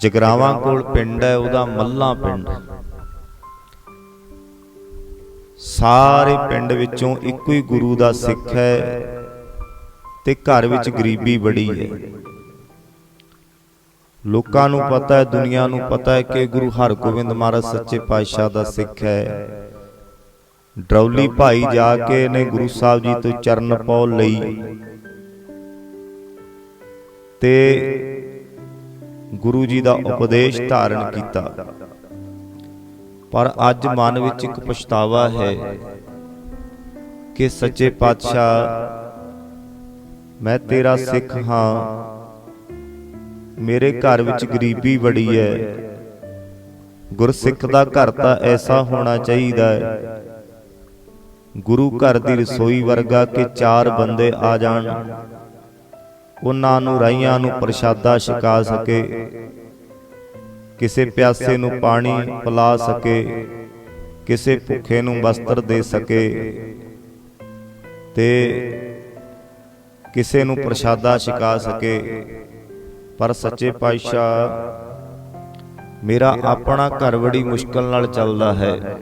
ਜਗਰਾਵਾਂ ਕੋਲ ਪਿੰਡ ਹੈ, ਉਹਦਾ ਮੱਲਾ ਪਿੰਡ ਸਾਰੇ ਪਿੰਡ ਵਿੱਚੋਂ ਇੱਕੋ ਹੀ ਗੁਰੂ ਦਾ ਸਿੱਖ ਹੈ ਤੇ ਘਰ ਵਿੱਚ ਗਰੀਬੀ ਬੜੀ ਹੈ। ਲੋਕਾਂ ਨੂੰ ਪਤਾ ਹੈ, ਦੁਨੀਆ ਨੂੰ ਪਤਾ ਹੈ ਕਿ ਗੁਰੂ ਹਰਗੋਬਿੰਦ ਮਹਾਰਾਜ ਸੱਚੇ ਪਾਤਸ਼ਾਹ ਦਾ ਸਿੱਖ ਹੈ। ਡਰੌਲੀ ਭਾਈ ਜਾ ਕੇ ਨੇ ਗੁਰੂ ਸਾਹਿਬ ਜੀ ਤੋਂ ਚਰਨ ਪੌ ਲਈ ਤੇ ਗੁਰੂ ਜੀ ਦਾ ਉਪਦੇਸ਼ ਧਾਰਨ ਕੀਤਾ। ਪਰ ਅੱਜ ਮਨ ਵਿੱਚ ਇੱਕ ਪਛਤਾਵਾ ਹੈ ਕਿ ਸੱਚੇ ਪਾਤਸ਼ਾਹ, ਮੈਂ ਤੇਰਾ ਸਿੱਖ ਹਾਂ। ਮੇਰੇ ਘਰ ਵਿੱਚ ਗਰੀਬੀ ਬੜੀ ਹੈ। ਗੁਰਸਿੱਖ ਦਾ ਘਰ ਤਾਂ ਐਸਾ ਹੋਣਾ ਚਾਹੀਦਾ ਹੈ। ਗੁਰੂ ਘਰ ਦੀ ਰਸੋਈ ਵਰਗਾ ਕਿ ਚਾਰ ਬੰਦੇ ਆ ਜਾਣ। ਉਹਨਾਂ ਨੂੰ ਰਾਈਆਂ ਨੂੰ ਪ੍ਰਸ਼ਾਦਾ ਛਕਾ ਸਕੇ, ਕਿਸੇ ਪਿਆਸੇ ਨੂੰ ਪਾਣੀ ਪਿਲਾ ਸਕੇ, ਕਿਸੇ ਭੁੱਖੇ ਨੂੰ ਵਸਤਰ ਦੇ ਸਕੇ ਤੇ ਕਿਸੇ ਨੂੰ ਪ੍ਰਸ਼ਾਦਾ ਛਕਾ ਸਕੇ। ਪਰ ਸੱਚੇ ਪਾਤਸ਼ਾਹ, ਮੇਰਾ ਆਪਣਾ ਘਰ ਬੜੀ ਮੁਸ਼ਕਲ ਨਾਲ ਚੱਲਦਾ ਹੈ।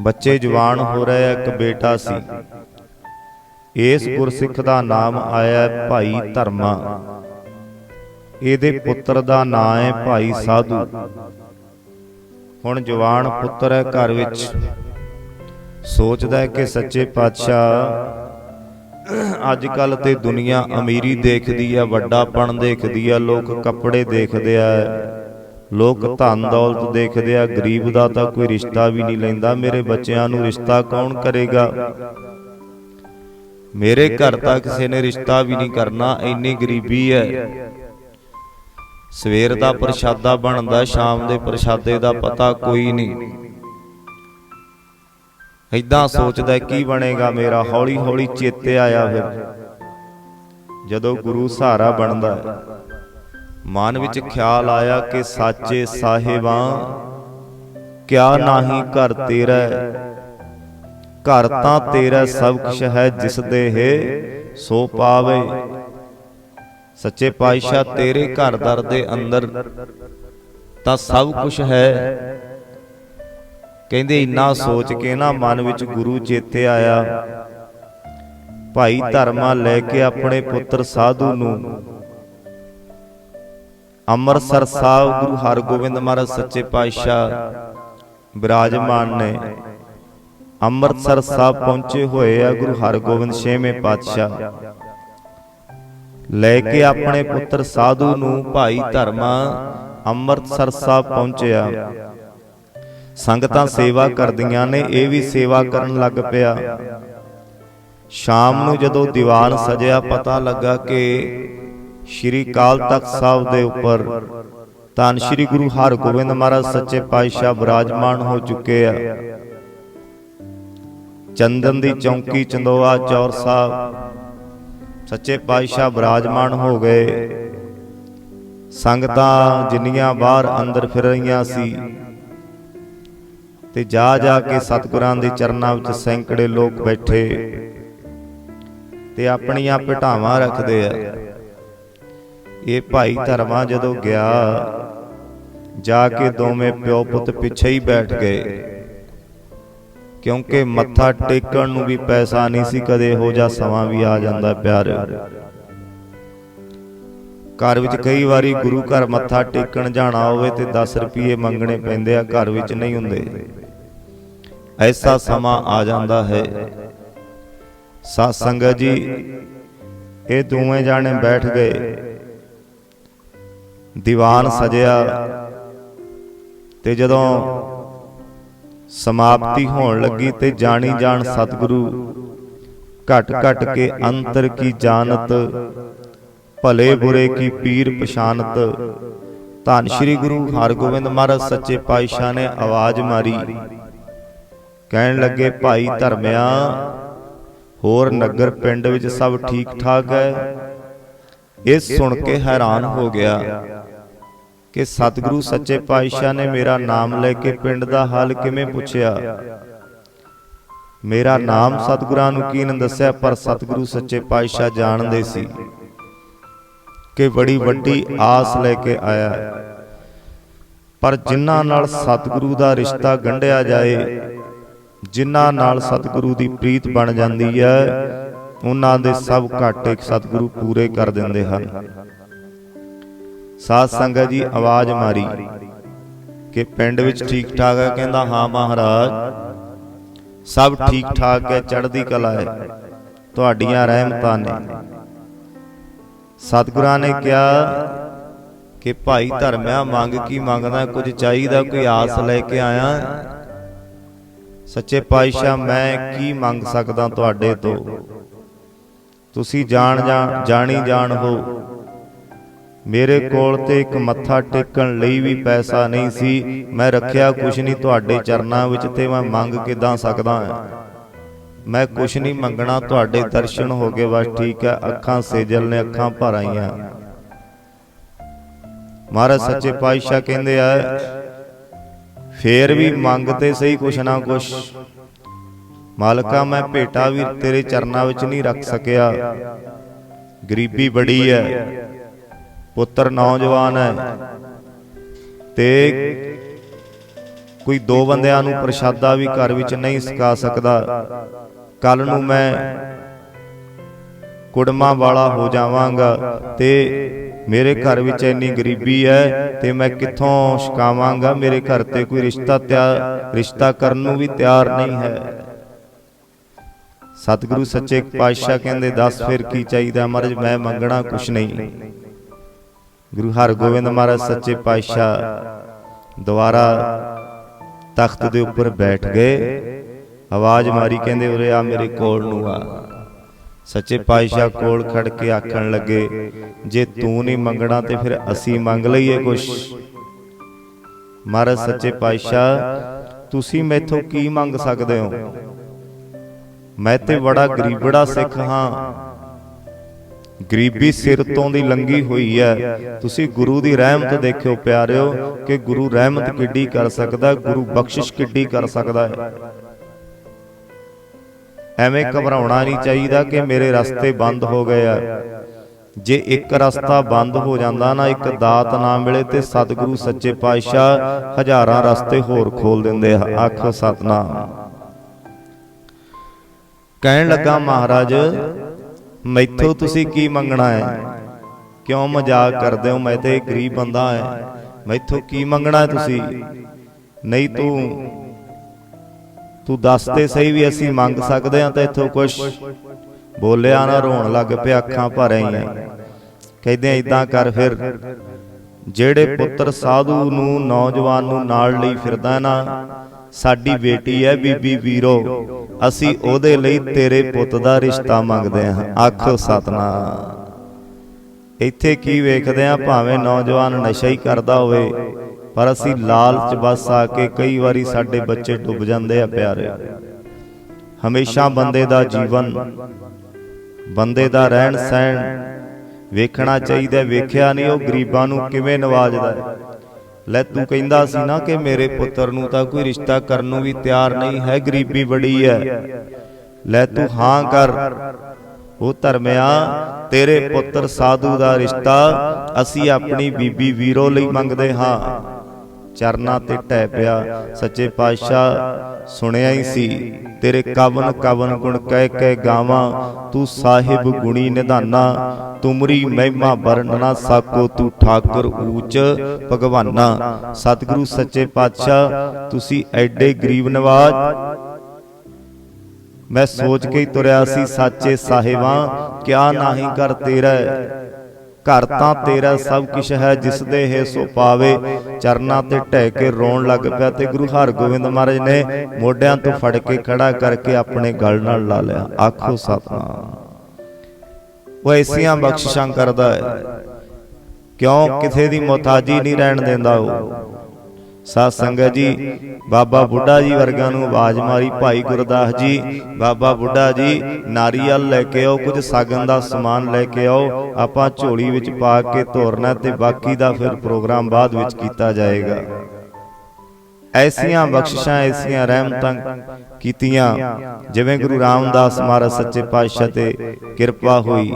ਬੱਚੇ ਜਵਾਨ ਹੋ ਰਹੇ, ਇੱਕ ਬੇਟਾ ਸੀ। ਇਸ ਗੁਰਸਿੱਖ ਦਾ ਨਾਮ ਆਇਆ ਭਾਈ ਧਰਮਾ। ਇਹਦੇ ਪੁੱਤਰ ਦਾ ਨਾਮ ਹੈ ਭਾਈ ਸਾਧੂ। ਹੁਣ ਜਵਾਨ ਪੁੱਤਰ ਹੈ ਘਰ ਵਿੱਚ। ਸੋਚਦਾ ਹੈ ਕਿ ਸੱਚੇ ਪਾਤਸ਼ਾਹ ਅੱਜ ਕੱਲ ਤੇ ਦੁਨੀਆ ਅਮੀਰੀ ਦੇਖਦੀ ਆ, ਵੱਡਾਪਣ ਦੇਖਦੀ ਆ, ਲੋਕ ਕੱਪੜੇ ਦੇਖਦੇ ਆ, ਲੋਕ ਧਨ ਦੌਲਤ ਦੇਖਦੇ ਆ, ਗਰੀਬ ਦਾ ਤਾਂ ਕੋਈ ਰਿਸ਼ਤਾ ਵੀ ਨਹੀਂ ਲੈਂਦਾ। ਮੇਰੇ ਬੱਚਿਆਂ ਨੂੰ ਰਿਸ਼ਤਾ ਕੌਣ ਕਰੇਗਾ? ਮੇਰੇ ਘਰ ਤਾਂ ਕਿਸੇ ਨੇ ਰਿਸ਼ਤਾ ਵੀ ਨਹੀਂ ਕਰਨਾ ਇੰਨੀ ਗਰੀਬੀ ਹੈ। ਸਵੇਰ ਦਾ ਪ੍ਰਸ਼ਾਦਾ ਬਣਦਾ ਸ਼ਾਮ ਦੇ ਪ੍ਰਸ਼ਾਦੇ ਦਾ ਪਤਾ ਕੋਈ ਨਹੀਂ। ਇਦਾਂ ਸੋਚਦਾ ਕੀ ਬਣੇਗਾ ਮੇਰਾ ਹੌਲੀ ਹੌਲੀ ਚੇਤੇ ਆਇਆ ਫਿਰ। ਜਦੋਂ ਗੁਰੂ ਸਹਾਰਾ ਬਣਦਾ ਮਨ ਵਿੱਚ ਖਿਆਲ ਆਇਆ ਕਿ ਸਾਚੇ ਸਾਹਿਬਾਂ ਕਿਆ ਨਾਹੀ ਘਰ ਤੇਰਾ ਘਰ ਤਾਂ ਤੇਰਾ ਸਭ ਕੁਛ ਹੈ ਜਿਸ ਦੇ ਹੈ ਸੋ ਪਾਵੇ। ਸੱਚੇ ਪਾਤਸ਼ਾਹ ਤੇਰੇ ਘਰ ਦਰ ਦੇ ਅੰਦਰ ਤਾਂ ਸਭ ਕੁਝ ਹੈ। ਕਹਿੰਦੇ ਇੰਨਾ ਸੋਚ ਕੇ ਨਾ ਮਨ ਵਿੱਚ ਗੁਰੂ ਚੇਤੇ ਆਇਆ। ਭਾਈ ਧਰਮਾ ਲੈ ਕੇ ਆਪਣੇ ਪੁੱਤਰ ਸਾਧੂ ਨੂੰ। ਅੰਮ੍ਰਿਤਸਰ ਸਾਹਿਬ ਗੁਰੂ ਹਰਗੋਬਿੰਦ ਮਹਾਰਾਜ ਸੱਚੇ ਪਾਤਸ਼ਾਹ ਬਿਰਾਜਮਾਨ ਨੇ। ਅੰਮ੍ਰਿਤਸਰ ਸਾਹਿਬ ਪਹੁੰਚੇ ਹੋਏ ਆ ਗੁਰੂ ਹਰਗੋਬਿੰਦ ਛੇਵੇਂ ਪਾਤਸ਼ਾਹ। ਲੈ ਕੇ ਆਪਣੇ ਪੁੱਤਰ ਸਾਧੂ ਨੂੰ ਭਾਈ ਧਰਮਾ ਅੰਮ੍ਰਿਤਸਰ ਸਾਹਿਬ ਪਹੁੰਚਿਆ। ਸੰਗਤਾਂ ਸੇਵਾ ਕਰਦੀਆਂ ਨੇ, ਇਹ ਵੀ ਸੇਵਾ ਕਰਨ ਲੱਗ ਪਿਆ। ਸ਼ਾਮ ਨੂੰ ਜਦੋਂ ਦੀਵਾਨ ਸਜਿਆ, ਪਤਾ ਲੱਗਾ ਕਿ ਸ਼੍ਰੀ ਕਾਲ ਤਖਤ ਸਾਹਿਬ ਦੇ ਉੱਪਰ ਤਾਂ ਸ਼੍ਰੀ ਗੁਰੂ ਹਰਗੋਬਿੰਦ ਮਹਾਰਾਜ ਸੱਚੇ ਪਾਤਸ਼ਾਹ ਬਿਰਾਜਮਾਨ ਹੋ ਚੁੱਕੇ ਆ। ਚੰਦਨ ਦੀ ਚੌਂਕੀ ਚੰਦੋਆ ਚੌਰ ਸਾਹਿਬ। ਸੱਚੇ ਪਾਤਸ਼ਾਹ ਬਿਰਾਜਮਾਨ ਹੋ ਗਏ। ਸੰਗਤਾਂ ਜਿੰਨੀਆਂ ਬਾਹਰ ਅੰਦਰ ਫਿਰ ਰਹੀਆਂ ਸੀ। ਤੇ ਜਾ ਜਾ ਕੇ ਸਤਿਗੁਰਾਂ ਦੇ ਚਰਨਾਂ ਵਿੱਚ ਸੈਂਕੜੇ ਲੋਕ ਬੈਠੇ। ਤੇ ਆਪਣੀਆਂ ਭਟਾਵਾਂ ਰੱਖਦੇ ਆ। ਇਹ ਭਾਈ ਧਰਮਾ ਜਦੋਂ ਗਿਆ ਜਾ ਕੇ ਦੋਵੇਂ ਪਿਓ ਪੁੱਤ ਪਿੱਛੇ ਹੀ ਬੈਠ ਗਏ। ਕਿਉਂਕਿ ਮੱਥਾ ਟੇਕਣ ਨੂੰ ਵੀ ਪੈਸਾ ਨਹੀਂ ਸੀ, ਕਦੇ ਹੋ ਜਾ ਸਮਾਂ ਵੀ ਆ ਜਾਂਦਾ ਪਿਆਰ। ਘਰ ਵਿੱਚ ਕਈ ਵਾਰੀ ਗੁਰੂ ਘਰ ਮੱਥਾ ਟੇਕਣ ਜਾਣਾ ਹੋਵੇ ਤੇ 10 ਰੁਪਏ ਮੰਗਣੇ ਪੈਂਦੇ ਆ, ਘਰ ਵਿੱਚ ਨਹੀਂ ਹੁੰਦੇ। ਐਸਾ ਸਮਾਂ ਆ ਜਾਂਦਾ ਹੈ। ਸਤ ਸੰਗਤ ਜੀ, ਇਹ ਦੋਵੇਂ ਜਾਣੇ ਬੈਠ ਗਏ। ਦੀਵਾਨ ਸਜਿਆ ਤੇ ਜਦੋਂ ਸਮਾਪਤੀ ਹੋਣ ਲੱਗੀ ਤੇ ਜਾਣੀ ਜਾਣ ਸਤਿਗੁਰੂ। ਘਟ ਘਟ ਕੇ ਅੰਤਰ ਕੀ ਜਾਣਤ ਭਲੇ ਬੁਰੇ ਕੀ ਪੀਰ ਪਛਾਨਤ। ਧੰਨ ਸ਼੍ਰੀ ਗੁਰੂ ਹਰਗੋਬਿੰਦ ਮਹਾਰਾਜ ਸੱਚੇ ਪਾਤਸ਼ਾਹ ਨੇ ਆਵਾਜ਼ ਮਾਰੀ। ਕਹਿਣ ਲੱਗੇ ਭਾਈ ਧਰਮਿਆ ਹੋਰ ਨਗਰ ਪਿੰਡ ਵਿੱਚ ਸਭ ਠੀਕ ਠਾਕ ਹੈ। ਇਹ ਸੁਣ ਕੇ ਹੈਰਾਨ ਹੋ ਗਿਆ। ਕਿ ਸਤਿਗੁਰੂ ਸੱਚੇ ਪਾਤਸ਼ਾਹ ਨੇ ਮੇਰਾ ਨਾਮ ਲੈ ਕੇ ਪਿੰਡ ਦਾ ਹਾਲ ਕਿਵੇਂ ਪੁੱਛਿਆ? ਮੇਰਾ ਨਾਮ ਸਤਿਗੁਰਾਂ ਨੂੰ ਕੀ ਨੇ ਦੱਸਿਆ ਪਰ ਸਤਿਗੁਰੂ ਸੱਚੇ ਪਾਤਸ਼ਾਹ ਜਾਣਦੇ ਸੀ ਕਿ ਬੜੀ ਵੱਡੀ ਆਸ ਲੈ ਕੇ ਆਇਆ। ਪਰ ਜਿਨ੍ਹਾਂ ਨਾਲ ਸਤਿਗੁਰੂ ਦਾ ਰਿਸ਼ਤਾ ਗੰਢਿਆ ਜਾਏ ਜਿਨ੍ਹਾਂ ਨਾਲ ਸਤਿਗੁਰੂ ਦੀ ਪ੍ਰੀਤ ਬਣ ਜਾਂਦੀ ਹੈ ਉਹਨਾਂ ਦੇ ਸਭ ਘਾਟੇ ਸਤਿਗੁਰੂ ਪੂਰੇ ਕਰ ਦਿੰਦੇ ਹਨ। ਸਾਧ ਸੰਗਤ ਜੀ, ਆਵਾਜ਼ ਮਾਰੀ। ਕਿ ਪਿੰਡ ਵਿੱਚ ਠੀਕ ਠਾਕ ਹੈ, ਕਹਿੰਦਾ, ਹਾਂ ਮਹਾਰਾਜ। ਸਭ ਠੀਕ ਠਾਕ ਹੈ, ਚੜ੍ਹਦੀ ਕਲਾ ਹੈ। ਤੁਹਾਡੀਆਂ ਰਹਿਮਤਾਂ ਨੇ। ਸਤਿਗੁਰਾਂ ਨੇ ਕਿਹਾ ਕਿ ਭਾਈ ਧਰਮਿਆ ਮੰਗ ਕੀ ਮੰਗਦਾ, ਕੁਝ ਚਾਹੀਦਾ, ਕੋਈ ਆਸ ਲੈ ਕੇ ਆਇਆ। ਸੱਚੇ ਪਾਤਸ਼ਾਹ, ਮੈਂ ਕੀ ਮੰਗ ਸਕਦਾ ਤੁਹਾਡੇ ਤੋਂ? ਤੁਸੀਂ ਜਾਣ ਜਾਣ ਜਾਣੀ ਜਾਣ ਹੋ। ਮੇਰੇ ਕੋਲ ਤੇ ਇੱਕ ਮੱਥਾ ਟੇਕਣ ਲਈ ਵੀ ਪੈਸਾ ਨਹੀਂ ਸੀ। ਮੈਂ ਰੱਖਿਆ ਕੁਛ ਨਹੀਂ, ਤੁਹਾਡੇ ਚਰਨਾਂ ਵਿੱਚ ਤੇ ਮੈਂ ਮੰਗ ਕਿਦਾਂ ਸਕਦਾ ਹਾਂ? ਮੈਂ ਕੁਛ ਨਹੀਂ ਮੰਗਣਾ, ਤੁਹਾਡੇ ਦਰਸ਼ਨ ਹੋ ਗਏ, ਬਸ ਠੀਕ ਹੈ, ਅੱਖਾਂ ਸੇਜਲ ਨੇ, ਅੱਖਾਂ ਭਰ ਆਈਆਂ। ਮਹਾਰਾਜ ਸੱਚੇ ਪਾਤਸ਼ਾਹ ਕਹਿੰਦੇ ਆ, ਫੇਰ ਵੀ ਮੰਗ ਤੇ ਸਹੀ ਕੁਛ ਨਾ ਕੁਛ। ਮਾਲਕਾ, ਮੈਂ ਭੇਟਾ ਵੀ ਤੇਰੇ ਚਰਨਾਂ ਵਿੱਚ ਨਹੀਂ ਰੱਖ ਸਕਿਆ। ਗਰੀਬੀ ਬੜੀ ਹੈ। ਪੁੱਤਰ ਨੌਜਵਾਨ ਹੈ। ਤੇ ਕੋਈ ਦੋ ਬੰਦਿਆਂ ਨੂੰ ਪ੍ਰਸ਼ਾਦਾ ਵੀ ਘਰ ਵਿੱਚ ਨਹੀਂ ਸਕਾ ਸਕਦਾ। ਕੱਲ ਨੂੰ ਮੈਂ ਕੁੜਮਾ ਵਾਲਾ ਹੋ ਜਾਵਾਂਗਾ ਤੇ ਮੇਰੇ ਘਰ ਵਿੱਚ ਇੰਨੀ ਗਰੀਬੀ ਹੈ ਤੇ ਮੈਂ ਕਿੱਥੋਂ ਛਕਾਵਾਂਗਾ? ਮੇਰੇ ਘਰ ਤੇ ਕੋਈ ਰਿਸ਼ਤਾ ਤਿਆਰ ਰਿਸ਼ਤਾ ਕਰਨ ਨੂੰ ਵੀ ਤਿਆਰ ਨਹੀਂ ਹੈ। ਸਤਿਗੁਰੂ ਸੱਚੇ ਪਾਤਸ਼ਾਹ ਕਹਿੰਦੇ, ਦੱਸ ਫਿਰ ਕੀ ਚਾਹੀਦਾ ਮਹਾਰਾਜ, ਮੈਂ ਮੰਗਣਾ ਕੁਛ ਨਹੀਂ। ਗੁਰੂ ਹਰਗੋਬਿੰਦ ਮਹਾਰਾਜ ਸੱਚੇ ਪਾਤਸ਼ਾਹ ਦੁਆਰਾ ਤਖਤ ਦੇ ਉੱਪਰ ਬੈਠ ਗਏ। ਆਵਾਜ਼ ਮਾਰੀ, ਕਹਿੰਦੇ, ਉਰੇ ਆ ਮੇਰੇ ਕੋਲ ਨੂੰ ਆ। ਸੱਚੇ ਪਾਤਸ਼ਾਹ ਕੋਲ ਖੜ ਕੇ ਆਖਣ ਲੱਗੇ, ਜੇ ਤੂੰ ਨਹੀਂ ਮੰਗਣਾ ਤੇ ਫਿਰ ਅਸੀਂ ਮੰਗ ਲਈਏ ਕੁਛ। ਮਹਾਰਾਜ ਸੱਚੇ ਪਾਤਸ਼ਾਹ, ਤੁਸੀਂ ਮੈਥੋਂ ਕੀ ਮੰਗ ਸਕਦੇ ਹੋ? ਮੈਂ ਤੇ ਬੜਾ ਗਰੀਬੜਾ ਸਿੱਖ ਹਾਂ। ਗਰੀਬੀ ਸਿਰ ਤੋਂ ਦੀ ਲੰਗੀ ਹੋਈ ਹੈ। ਤੁਸੀਂ ਗੁਰੂ ਦੀ ਰਹਿਮਤ ਦੇਖਿਓ ਪਿਆਰਿਓ ਕਿ ਗੁਰੂ ਰਹਿਮਤ ਕਿੱਡੀ ਕਰ ਸਕਦਾ, ਗੁਰੂ ਬਖਸ਼ਿਸ਼ ਕਿੱਡੀ ਕਰ ਸਕਦਾ ਹੈ। ਐਵੇਂ ਘਬਰਾਉਣਾ ਨਹੀਂ ਚਾਹੀਦਾ ਕਿ ਮੇਰੇ ਰਸਤੇ ਬੰਦ ਹੋ ਗਏ ਆ। ਜੇ ਇੱਕ ਰਸਤਾ ਬੰਦ ਹੋ ਜਾਂਦਾ ਨਾ, ਇੱਕ ਦਾਤ ਨਾ ਮਿਲੇ ਤੇ ਸਤਿਗੁਰੂ ਸੱਚੇ ਪਾਤਸ਼ਾਹ ਹਜ਼ਾਰਾਂ ਰਸਤੇ ਹੋਰ ਖੋਲ ਦਿੰਦੇ ਆ। ਆਖੋ ਸਤਨਾਮ। ਕਹਿਣ ਲੱਗਾ ਮਹਾਰਾਜ ਮੈਥੋਂ ਤੁਸੀਂ ਕੀ ਮੰਗਣਾ ਹੈ? ਕਿਉਂ ਮਜ਼ਾਕ ਕਰਦੇ ਹੋ? ਮੈਂ ਤੇ ਗਰੀਬ ਬੰਦਾ ਹਾਂ। ਮੈਥੋਂ ਕੀ ਮੰਗਣਾ ਹੈ ਤੁਸੀਂ? ਨਹੀਂ ਤੂੰ ਤੂੰ ਦੱਸ ਤੇ ਸਹੀ ਵੀ ਅਸੀਂ ਮੰਗ ਸਕਦੇ ਹਾਂ ਤੇ ਇੱਥੋਂ ਕੁਝ ਬੋਲਿਆ ਨਾ, ਰੋਣ ਲੱਗ ਪਿਆ, ਅੱਖਾਂ ਭਰ ਆਈਆਂ। ਕਹਿੰਦੇ ਇਦਾਂ ਕਰ ਫਿਰ। ਜਿਹੜੇ ਪੁੱਤਰ ਸਾਧੂ ਨੂੰ, ਨੌਜਵਾਨ ਨੂੰ ਨਾਲ ਲਈ ਫਿਰਦਾ ਨਾ ਸਾਡੀ ਬੇਟੀ ਹੈ ਬੀਬੀ ਵੀਰੋ। ਅਸੀਂ ਉਹਦੇ ਲਈ ਤੇਰੇ ਪੁੱਤ ਦਾ ਰਿਸ਼ਤਾ ਮੰਗਦੇ ਹਾਂ। ਆਖੋ ਸਤਨਾਮ। ਇੱਥੇ ਕੀ ਵੇਖਦੇ ਆ ਭਾਵੇਂ ਨੌਜਵਾਨ ਨਸ਼ਾ ਹੀ ਕਰਦਾ ਹੋਵੇ ਪਰ ਅਸੀਂ ਲਾਲਚ ਬਸ ਆ ਕੇ ਕਈ ਵਾਰੀ ਸਾਡੇ ਬੱਚੇ ਡੁੱਬ ਜਾਂਦੇ ਆ ਪਿਆਰੇ। ਹਮੇਸ਼ਾ ਬੰਦੇ ਦਾ ਜੀਵਨ ਬੰਦੇ ਦਾ ਰਹਿਣ ਸਹਿਣ। ਵੇਖਣਾ ਚਾਹੀਦਾ ਵੇਖਿਆ ਨਹੀਂ ਉਹ ਗਰੀਬਾਂ ਨੂੰ ਕਿਵੇਂ ਨਵਾਜਦਾ ਹੈ। ਲੈ ਤੂੰ ਕਹਿੰਦਾ ਸੀ ਨਾ ਕਿ ਮੇਰੇ ਪੁੱਤਰ ਨੂੰ ਤਾਂ ਕੋਈ ਰਿਸ਼ਤਾ ਕਰਨ ਨੂੰ ਵੀ ਤਿਆਰ ਨਹੀਂ ਹੈ, ਗਰੀਬੀ ਬੜੀ ਹੈ। ਲੈ ਤੂੰ ਹਾਂ ਕਰ। ਉਹ ਧਰਮਿਆ, ਤੇਰੇ ਪੁੱਤਰ ਸਾਧੂ ਦਾ ਰਿਸ਼ਤਾ ਅਸੀਂ ਆਪਣੀ ਬੀਬੀ ਵੀਰੋ ਲਈ ਮੰਗਦੇ ਹਾਂ। ਚਰਨਾ ਤੇ ਟਹਿ ਪਿਆ। ਸੱਚੇ ਪਾਤਸ਼ਾਹ ਸੁਣਿਆ ਹੀ ਸੀ, ਤੇਰੇ ਕਵਨ ਕਵਨ ਗੁਣ ਕਹਿ ਕਹਿ ਗਾਵਾਂ, ਤੂੰ ਸਾਹਿਬ ਗੁਣੀ ਨਿਧਾਨਾ, ਤੁਮਰੀ ਮਹਿਮਾ ਵਰਣਨਾ ਸਾਕੋ ਤੂੰ ਠਾਕੁਰ ਊਚ ਭਗਵਾਨਾ। ਸਤਿਗੁਰੂ ਸੱਚੇ ਪਾਤਸ਼ਾਹ, ਤੁਸੀਂ ਐਡੇ ਗਰੀਬ ਨਵਾਜ। ਮੈਂ ਸੋਚ ਕੇ ਹੀ ਤੁਰਿਆ ਸੀ, ਸਾਚੇ ਸਾਹਿਬਾਂ, ਕਿਆ ਨਾਹੀ ਕਰ ਤੇਰਾ ਘਰ ਤਾਂ ਤੇਰਾ ਸਭ ਕੁਛ ਹੈ ਜਿਸ ਦੇ ਹੈ ਸੋ ਪਾਵੇ ਚਰਨਾਂ ਤੇ ਢਹਿ ਕੇ ਰੋਣ ਲੱਗ ਪਿਆ ਤੇ ਗੁਰੂ ਹਰਗੋਬਿੰਦ ਮਹਾਰਾਜ ਨੇ ਮੋਢਿਆਂ ਤੋਂ ਫੜ ਕੇ ਖੜਾ ਕਰਕੇ ਆਪਣੇ ਗਲ ਨਾਲ ਲਾ ਲਿਆ। ਆਖੋ ਸਤਨਾਮ। ਉਹ ਐਸੀਆਂ ਬਖਸ਼ਿਸ਼ਾਂ ਕਰਦਾ ਹੈ। ਕਿਉਂ? ਕਿਥੇ ਦੀ ਮੁਹਤਾਜੀ ਨਹੀਂ ਰਹਿਣ ਦਿੰਦਾ ਉਹ। ਸਾਧ ਸੰਗਤ ਜੀ, ਬਾਬਾ ਬੁੱਢਾ ਜੀ ਵਰਗਾਂ ਨੂੰ ਆਵਾਜ਼ ਮਾਰੀ, ਭਾਈ ਗੁਰਦਾਸ ਜੀ, ਬਾਬਾ ਬੁੱਢਾ ਜੀ, ਨਾਰੀਅਲ ਲੈ ਕੇ ਆਓ, ਕੁਝ ਸਾਗਨ ਦਾ ਸਮਾਨ ਲੈ ਕੇ ਆਓ, ਆਪਾਂ ਝੋਲੀ ਵਿੱਚ ਪਾ ਕੇ ਤੋਰਨਾ ਤੇ ਬਾਕੀ ਦਾ ਫਿਰ ਪ੍ਰੋਗਰਾਮ ਬਾਅਦ ਵਿੱਚ ਕੀਤਾ ਜਾਏਗਾ। ਐਸੀਆਂ ਬਖਸ਼ਿਸ਼ਾਂ, ਐਸੀਆਂ ਰਹਿਮਤਾਂ ਕੀਤੀਆਂ, ਜਿਵੇਂ ਗੁਰੂ ਰਾਮਦਾਸ ਮਹਾਰਾਜ ਸੱਚੇ ਪਾਤਸ਼ਾਹ ਤੇ ਕਿਰਪਾ ਹੋਈ।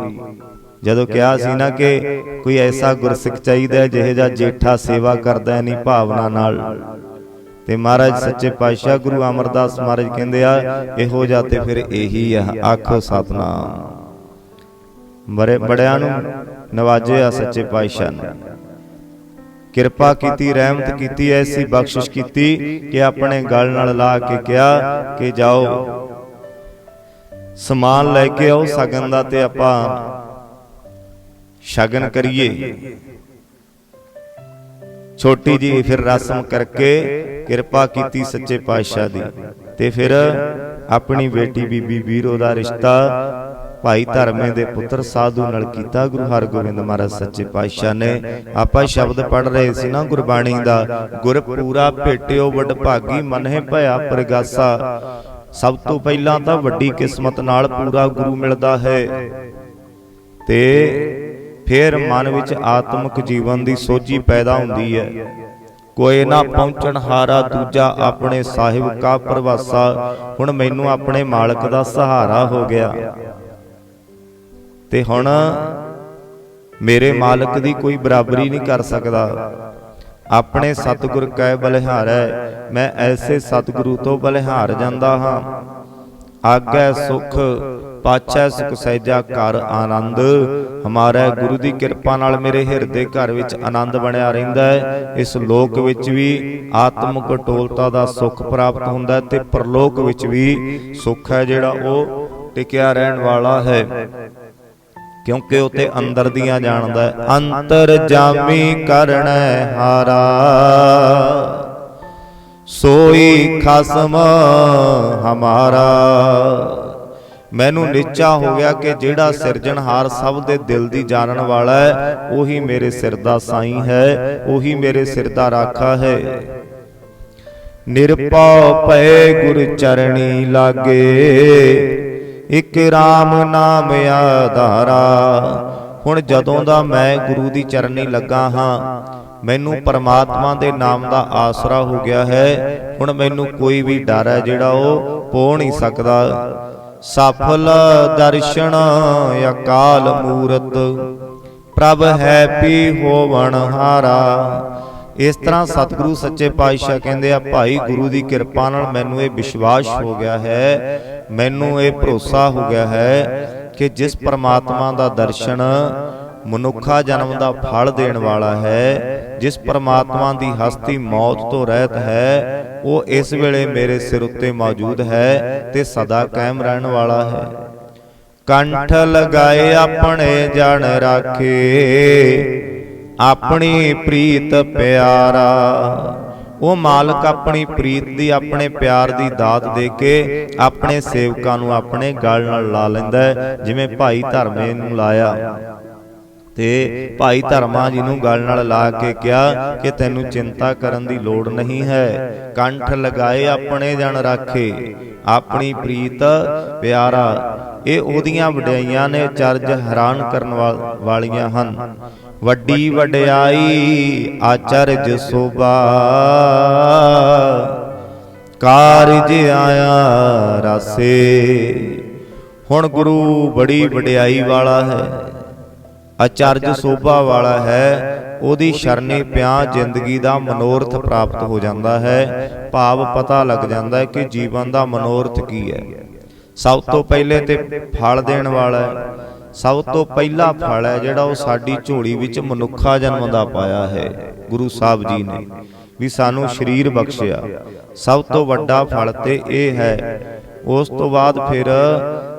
ਜਦੋਂ ਕਿਹਾ ਸੀ ਨਾ ਕਿ ਕੋਈ ਐਸਾ ਗੁਰਸਿੱਖ ਚਾਹੀਦਾ ਜਿਹੇ ਜਿਹਾ ਜੇਠਾ ਸੇਵਾ ਕਰਦਾ ਹੈ ਨਹੀਂ ਭਾਵਨਾ ਨਾਲ। ਤੇ ਮਹਾਰਾਜ ਸੱਚੇ ਪਾਤਸ਼ਾਹ ਗੁਰੂ ਅਮਰਦਾਸ ਮਹਾਰਾਜ ਕਹਿੰਦੇ ਆ ਇਹੋ ਜਿਹਾ ਤੇ ਫਿਰ ਇਹੀ ਆ ਆਖੋ ਸਤਨਾਮ। ਬੜੇ ਬੜਿਆਂ ਨੂੰ ਨਵਾਜਿਆ ਸੱਚੇ ਪਾਤਸ਼ਾਹ ਨੇ। ਕਿਰਪਾ ਕੀਤੀ ਰਹਿਮਤ ਕੀਤੀ ਐਸੀ ਬਖਸ਼ਿਸ਼ ਕੀਤੀ ਕਿ ਆਪਣੇ ਗਲ ਨਾਲ ਲਾ ਕੇ ਕਿਹਾ ਕਿ ਜਾਓ ਸਮਾਨ ਲੈ ਕੇ ਆਓ ਸਗਨ ਦਾ ਤੇ ਆਪਾਂ ਸ਼ਗਨ ਕਰੀਏ। ਛੋਟੀ ਜੀ ਫਿਰ ਰਸਮ ਕਰਕੇ ਕਿਰਪਾ ਕੀਤੀ ਸੱਚੇ ਪਾਤਸ਼ਾਹ ਦੀ। ਤੇ ਫਿਰ ਆਪਣੀ ਬੇਟੀ ਬੀਬੀ ਵੀਰੋ ਦਾ ਰਿਸ਼ਤਾ ਭਾਈ ਧਰਮੇ ਦੇ ਪੁੱਤਰ ਸਾਧੂ ਨਾਲ ਕੀਤਾ ਗੁਰੂ ਹਰਗੋਬਿੰਦ ਮਹਾਰਾਜ ਸੱਚੇ ਪਾਤਸ਼ਾਹ ਨੇ। ਆਪਾਂ ਸ਼ਬਦ ਪੜ ਰਹੇ ਸੀ ਨਾ ਗੁਰਬਾਣੀ ਦਾ। ਗੁਰ ਪੂਰਾ ਭੇਟਿਓ ਵਡ ਭਾਗੀ ਮਨਹਿ ਭਇਆ ਪ੍ਰਗਾਸਾ। ਸਭ ਤੋਂ ਪਹਿਲਾਂ ਤਾਂ ਵੱਡੀ ਕਿਸਮਤ ਨਾਲ ਪੂਰਾ ਗੁਰੂ ਮਿਲਦਾ ਹੈ। ਤੇ ਫਿਰ ਮਨ ਵਿੱਚ ਆਤਮਿਕ ਜੀਵਨ ਦੀ ਸੋਝੀ ਪੈਦਾ ਹੁੰਦੀ ਹੈ। ਕੋਈ ਨਾ ਪਹੁੰਚਣ ਹਾਰਾ ਦੂਜਾ ਆਪਣੇ ਸਾਹਿਬ ਕਾ ਪ੍ਰਵਾਸਾ। ਹੁਣ ਮੈਨੂੰ ਆਪਣੇ ਮਾਲਕ ਦਾ ਸਹਾਰਾ ਹੋ ਗਿਆ। ਤੇ ਹੁਣ ਮੇਰੇ ਮਾਲਕ ਦੀ ਕੋਈ ਬਰਾਬਰੀ ਨਹੀਂ ਕਰ ਸਕਦਾ। ਆਪਣੇ ਸਤਿਗੁਰ ਕੈ ਬਲਿਹਾਰੈ ਮੈਂ ਐਸੇ ਸਤਿਗੁਰੂ ਤੋਂ ਬਲਿਹਾਰ ਜਾਂਦਾ ਹਾਂ। ਆਗੈ ਸੁਖ ਪਾਛੈ ਸੁਖ ਸਹਿਜਾ ਘਰ ਆਨੰਦ। ਹਮਾਰਾ ਗੁਰੂ ਦੀ ਕਿਰਪਾ ਨਾਲ ਮੇਰੇ ਹਿਰਦੇ ਘਰ ਵਿੱਚ ਆਨੰਦ ਬਣਿਆ ਰਹਿੰਦਾ ਹੈ। ਇਸ ਲੋਕ ਵਿੱਚ ਵੀ ਆਤਮਿਕ ਟੋਲਤਾ ਦਾ ਸੁਖ ਪ੍ਰਾਪਤ ਹੁੰਦਾ ਹੈ ਤੇ ਪਰਲੋਕ ਵਿੱਚ ਵੀ ਸੁਖ ਹੈ ਜਿਹੜਾ ਉਹ ਟਿਕਿਆ ਰਹਿਣ ਵਾਲਾ ਹੈ। ਕਿਉਂਕਿ ਉਤੇ ਅੰਦਰ ਦੀਆਂ ਜਾਣਦਾ ਹੈ। ਅੰਤਰ ਜਾਮੀ ਕਰਣੈ ਹਾਰਾ। ਸੋਈ ਖਸਮ ਹਮਾਰਾ। ਮੈਨੂੰ ਨਿਚਾ ਹੋ ਗਿਆ ਕਿ ਜਿਹੜਾ ਸਿਰਜਣਹਾਰ ਸਭ ਦੇ ਦਿਲ ਦੀ ਜਾਣਨ ਵਾਲਾ ਹੈ ਉਹੀ ਮੇਰੇ ਸਿਰ ਦਾ ਸਾਈਂ ਹੈ ਉਹੀ ਮੇਰੇ ਸਿਰ ਦਾ ਰਾਖਾ ਹੈ। ਨਿਰਪਉ ਪਏ ਗੁਰ ਚਰਣੀ ਲਾਗੇ ਇਕ RAM ਨਾਮ ਆਧਾਰਾ। ਹੁਣ ਜਦੋਂ ਦਾ ਮੈਂ ਗੁਰੂ ਦੀ ਚਰਨੀ ਲੱਗਾ ਹਾਂ ਮੈਨੂੰ ਪਰਮਾਤਮਾ ਦੇ ਨਾਮ ਦਾ ਆਸਰਾ ਹੋ ਗਿਆ ਹੈ। ਹੁਣ ਮੈਨੂੰ ਕੋਈ ਵੀ ਡਰ ਹੈ ਜਿਹੜਾ ਉਹ ਪੋ ਨਹੀਂ ਸਕਦਾ। ਸਫਲ ਦਰਸ਼ਨ ਅਕਾਲ ਮੂਰਤ। ਪ੍ਰਭ ਹੈ ਪੀ ਹੋਵਣ ਹਾਰਾ। ਇਸ ਤਰ੍ਹਾਂ ਸਤਿਗੁਰੂ ਸੱਚੇ ਪਾਤਸ਼ਾਹ ਕਹਿੰਦੇ ਆ, ਭਾਈ ਗੁਰੂ ਦੀ ਕਿਰਪਾ ਨਾਲ ਮੈਨੂੰ ਇਹ ਵਿਸ਼ਵਾਸ ਹੋ ਗਿਆ ਹੈ, ਮੈਨੂੰ ਇਹ ਭਰੋਸਾ ਹੋ ਗਿਆ ਹੈ ਕਿ ਜਿਸ ਪਰਮਾਤਮਾ ਦਾ ਦਰਸ਼ਨ ਮਨੁੱਖਾ ਜਨਮ ਦਾ ਫਲ ਦੇਣ ਵਾਲਾ ਹੈ, ਜਿਸ ਪਰਮਾਤਮਾ ਦੀ ਹਸਤੀ ਮੌਤ ਤੋਂ ਰਹਿਤ ਹੈ, ਉਹ ਇਸ ਵੇਲੇ ਮੇਰੇ ਸਿਰ ਉੱਤੇ ਮੌਜੂਦ ਹੈ ਤੇ ਸਦਾ ਕਾਇਮ ਰਹਿਣ ਵਾਲਾ ਹੈ। ਕੰਠ ਲਗਾਏ ਆਪਣੇ ਜਨ ਰਾਖੇ, ਆਪਣੀ ਪ੍ਰੀਤ ਪਿਆਰਾ। ਉਹ ਮਾਲਕ ਆਪਣੀ ਪ੍ਰੀਤ ਦੀ ਆਪਣੇ ਪਿਆਰ ਦੀ ਦਾਤ ਦੇ ਕੇ ਆਪਣੇ ਸੇਵਕਾਂ ਨੂੰ ਆਪਣੇ ਗਲ ਨਾਲ ਲਾ ਲੈਂਦਾ ਹੈ, ਜਿਵੇਂ ਭਾਈ ਧਰਮੇ ਨੂੰ ਲਾਇਆ। ਤੇ ਭਾਈ ਧਰਮਾ ਜੀ ਨੂੰ ਗਲ ਨਾਲ ਲਾ ਕੇ ਕਿਹਾ ਕਿ ਤੈਨੂੰ ਚਿੰਤਾ ਕਰਨ ਦੀ ਲੋੜ ਨਹੀਂ ਹੈ। ਕੰਠ ਲਗਾਏ ਆਪਣੇ ਜਨ ਰਾਖੇ। ਆਪਣੀ ਪ੍ਰੀਤ, ਪਿਆਰਾ, ਇਹ ਉਹਦੀਆਂ ਵਡਿਆਈਆਂ ਨੇ ਚਰਜ ਹੈਰਾਨ ਕਰਨ ਵਾਲੀਆਂ ਹਨ। ਵੱਡੀ ਵਡਿਆਈ ਆਚਰਜ ਸੋਭਾ। ਕਾਰਜ ਆਇਆ ਰਾਸੇ। ਹੁਣ ਗੁਰੂ ਬੜੀ ਵਡਿਆਈ ਵਾਲਾ ਹੈ। ਅਚਰਜ ਸੋਭਾ ਵਾਲਾ ਹੈ ਉਹਦੀ ਸ਼ਰਨੇ ਪਿਆ ਜ਼ਿੰਦਗੀ ਦਾ ਮਨੋਰਥ ਪ੍ਰਾਪਤ ਹੋ ਜਾਂਦਾ ਹੈ। ਭਾਵ ਪਤਾ ਲੱਗ ਜਾਂਦਾ ਹੈ ਕਿ ਜੀਵਨ ਦਾ ਮਨੋਰਥ ਕੀ ਹੈ। ਸਭ ਤੋਂ ਪਹਿਲੇ ਤੇ ਫਲ ਦੇਣ ਵਾਲਾ ਹੈ। ਸਭ ਤੋਂ ਪਹਿਲਾ ਫਲ ਹੈ ਜਿਹੜਾ ਉਹ ਸਾਡੀ ਝੋਲੀ ਵਿੱਚ ਮਨੁੱਖਾ ਜਨਮ ਦਾ ਪਾਇਆ ਹੈ। ਗੁਰੂ ਸਾਹਿਬ ਜੀ ਨੇ ਵੀ ਸਾਨੂੰ ਸਰੀਰ ਬਖਸ਼ਿਆ। ਸਭ ਤੋਂ ਵੱਡਾ ਫਲ ਤੇ ਇਹ ਹੈ। ਉਸ ਤੋਂ ਬਾਅਦ ਫਿਰ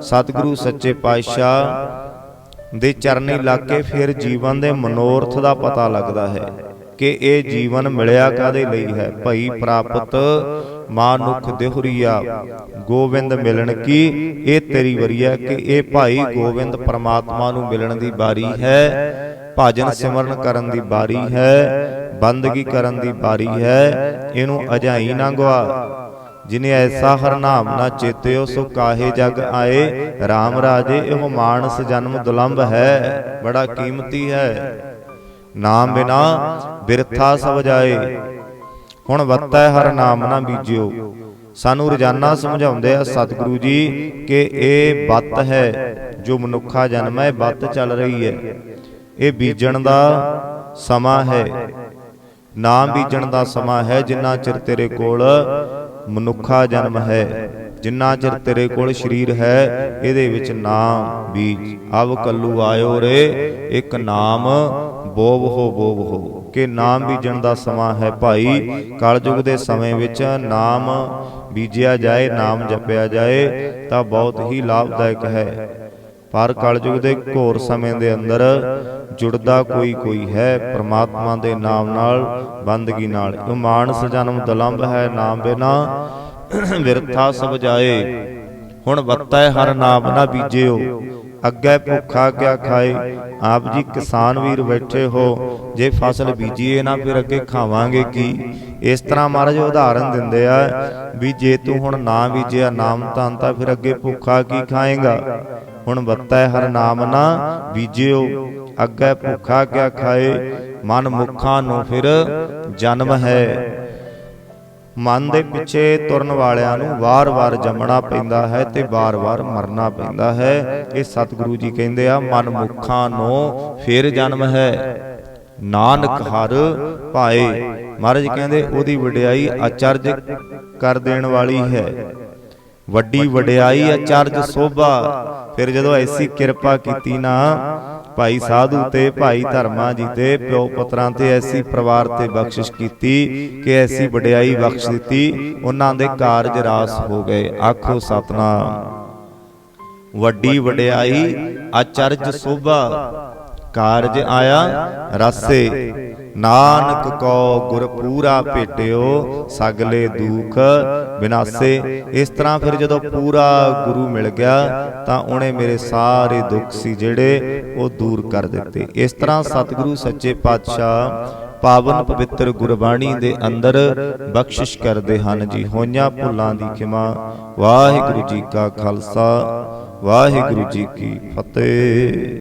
ਸਤਿਗੁਰੂ ਸੱਚੇ ਪਾਤਸ਼ਾਹ ਦੇ ਚਰਨੀ ਲੱਗ ਕੇ ਫਿਰ ਜੀਵਨ ਦੇ ਮਨੋਰਥ ਦਾ ਪਤਾ ਲੱਗਦਾ ਹੈ ਕਿ ਇਹ ਜੀਵਨ ਮਿਲਿਆ ਕਾਦੇ ਲਈ ਹੈ? ਭਈ ਪ੍ਰਾਪਤ ਮਾਨੁਖ ਦੇਹੁਰੀਆ। ਗੋਬਿੰਦ ਮਿਲਣ ਕੀ? ਇਹ ਤੇਰੀ ਵਰੀਆ ਕਿ ਇਹ ਭਾਈ ਗੋਬਿੰਦ ਪਰਮਾਤਮਾ ਨੂੰ ਮਿਲਣ ਦੀ ਬਾਰੀ ਹੈ। ਭਜਨ ਸਿਮਰਨ ਕਰਨ ਦੀ ਬਾਰੀ ਹੈ। ਬੰਦਗੀ ਕਰਨ ਦੀ ਬਾਰੀ ਹੈ। ਇਹਨੂੰ ਅਜਾਈ ਨਾ ਗਵਾ ਜਿਨੇ ਐਸਾ ਹਰਨਾਮ ਨਾ ਚੇਤਿਓ, ਸੋ ਕਾਹੇ ਜਗ ਆਏ? RAM ਰਾਜੇ, ਇਹ ਮਾਨਸ ਜਨਮ ਦੁਲੰਭ ਹੈ, ਬੜਾ ਕੀਮਤੀ ਹੈ। ਨਾਮ ਬਿਨਾ ਬਿਰਥਾ ਸਭ ਜਾਏ। ਹੁਣ ਵੱਤੈ ਹਰ ਨਾਮ ਨਾ ਬੀਜਿਓ। ਸਾਨੂੰ ਰੋਜ਼ਾਨਾ ਸਮਝਾਉਂਦੇ ਆ ਸਤਿਗੁਰੂ ਜੀ ਕਿ ਇਹ ਬੱਤ ਹੈ, ਜੋ ਮਨੁੱਖਾ ਜਨਮ ਹੈ ਇਹ ਬੱਤ ਚੱਲ ਰਹੀ ਹੈ। ਇਹ ਬੀਜਣ ਦਾ ਸਮਾਂ ਹੈ। ਨਾਮ ਬੀਜਣ ਦਾ ਸਮਾਂ ਹੈ, ਜਿੰਨਾ ਚਿਰ ਤੇਰੇ ਕੋਲ ਮਨੁੱਖਾ ਜਨਮ ਹੈ। ਜਿੰਨਾ ਚਿਰ ਤੇਰੇ ਕੋਲ ਸਰੀਰ ਹੈ, ਇਹਦੇ ਵਿੱਚ ਨਾਮ, ਬੀਜ। ਅਬ ਕੱਲੂ ਆਇਓ ਰੇ, ਇੱਕ ਨਾਮ, ਬੋਵ ਹੋ ਬੋਵ ਹੋ। ਕਿ ਨਾਮ ਬੀਜਣ ਦਾ ਸਮਾਂ ਹੈ ਭਾਈ, ਕਲਯੁਗ ਦੇ ਸਮੇਂ ਵਿੱਚ ਨਾਮ ਬੀਜਿਆ ਜਾਏ, ਨਾਮ ਜਪਿਆ ਜਾਏ, ਤਾਂ ਬਹੁਤ ਹੀ ਲਾਭਦਾਇਕ ਹੈ। ਪਰ ਕਲਯੁਗ ਦੇ ਘੋਰ ਸਮੇਂ ਦੇ ਅੰਦਰ ਜੁੜਦਾ ਕੋਈ ਕੋਈ ਹੈ ਪ੍ਰਮਾਤਮਾ ਦੇ ਨਾਮ ਨਾਲ, ਬੰਦਗੀ ਨਾਲ। ਇਹ ਮਾਨਸ ਜਨਮ ਹੈ, ਨਾਮ ਬਿਨਾ ਵਿਰਥਾ ਸਭ ਜਾਏ। ਹੁਣ ਵੱਤੈ ਹਰ ਨਾਮ ਨਾ ਬੀਜਿਓ, ਅੱਗੇ ਭੁੱਖਾ ਕਿਆ ਖਾਏ। ਆਪ ਜੀ ਕਿਸਾਨ ਵੀਰ ਬੈਠੇ ਹੋ, ਜੇ ਫਸਲ ਬੀਜੀਏ ਨਾ ਫਿਰ ਅੱਗੇ ਖਾਵਾਂਗੇ ਕੀ? ਇਸ ਤਰ੍ਹਾਂ ਮਹਾਰਾਜ ਉਦਾਹਰਨ ਦਿੰਦੇ ਆ ਵੀ ਜੇ ਤੂੰ ਹੁਣ ਨਾ ਬੀਜਿਆ, ਨਾਮ ਤਾਂ ਤਾਂ ਫਿਰ ਅੱਗੇ ਭੁੱਖਾ ਕੀ ਖਾਏਗਾ? ਹੁਣ ਬੱਤੈ ਹਰ ਨਾਮ ਨਾ ਬੀਜਿਓ ਅੱਗੇ ਭੁੱਖਾ ਕਿਆ ਖਾਏ? ਮਨ ਮੁਖਾਂ ਨੂੰ ਫਿਰ ਜਨਮ ਹੈ। ਮਨ ਦੇ ਪਿੱਛੇ ਤੁਰਨ ਵਾਲਿਆਂ ਨੂੰ ਵਾਰ-ਵਾਰ ਜੰਮਣਾ ਪੈਂਦਾ ਹੈ ਤੇ ਵਾਰ-ਵਾਰ ਮਰਨਾ ਪੈਂਦਾ ਹੈ। ਇਹ ਸਤਿਗੁਰੂ ਜੀ ਕਹਿੰਦੇ ਆ, ਮਨ ਮੁਖਾਂ ਨੂੰ ਫਿਰ ਜਨਮ ਹੈ। ਨਾਨਕ ਹਰ ਭਾਏ। ਮਹਾਰਾਜ ਕਹਿੰਦੇ, ਉਹਦੀ ਵਡਿਆਈ ਅਚਰਜ ਕਰ ਦੇਣ ਵਾਲੀ ਹੈ। ਵੱਡੀ ਵਡਿਆਈ ਅਚਰਜ ਸੋਭਾ। ਫਿਰ ਜਦੋਂ ਐਸੀ ਕਿਰਪਾ ਕੀਤੀ ਨਾ ਭਾਈ ਸਾਧੂ ਤੇ ਭਾਈ ਧਰਮਾ ਜੀ ਤੇ ਪਿਓ ਪੁੱਤਰਾਂ ਤੇ ਐਸੀ ਪਰਿਵਾਰ ਤੇ ਬਖਸ਼ਿਸ਼ ਕੀਤੀ ਕਿ ਐਸੀ ਵਡਿਆਈ ਬਖਸ਼ ਦਿੱਤੀ, ਉਹਨਾਂ ਦੇ ਕਾਰਜ ਰਾਸ ਹੋ ਗਏ। ਆਖੋ ਸਤਨਾਮ। ਵੱਡੀ ਵਡਿਆਈ ਅਚਰਜ ਸੋਭਾ ਕਾਰਜ ਆਇਆ ਰਸੇ। ਨਾਨਕ ਕੋ ਗੁਰ ਪੂਰਾ ਭੇਟਿਓ ਸਗਲੇ ਦੁਖ ਵਿਨਾਸੇ ਇਸ ਤਰ੍ਹਾਂ ਫਿਰ ਜਦੋਂ ਪੂਰਾ ਗੁਰੂ ਮਿਲ ਗਿਆ ਤਾਂ ਉਹਨੇ ਮੇਰੇ ਸਾਰੇ ਦੁੱਖ ਸੀ ਜਿਹੜੇ ਉਹ ਦੂਰ ਕਰ ਦਿੱਤੇ। ਇਸ ਤਰ੍ਹਾਂ ਸਤਿਗੁਰੂ ਸੱਚੇ ਪਾਤਸ਼ਾਹ ਪਾਵਨ ਪਵਿੱਤਰ ਗੁਰਬਾਣੀ ਦੇ ਅੰਦਰ ਬਖਸ਼ਿਸ਼ ਕਰਦੇ ਹਨ ਜੀ। ਹੋਈਆਂ ਭੁੱਲਾਂ ਦੀ ਖਿਮਾ। ਵਾਹਿਗੁਰੂ ਜੀ ਕਾ ਖਾਲਸਾ ਵਾਹਿਗੁਰੂ ਜੀ ਕੀ ਫਤਿਹ।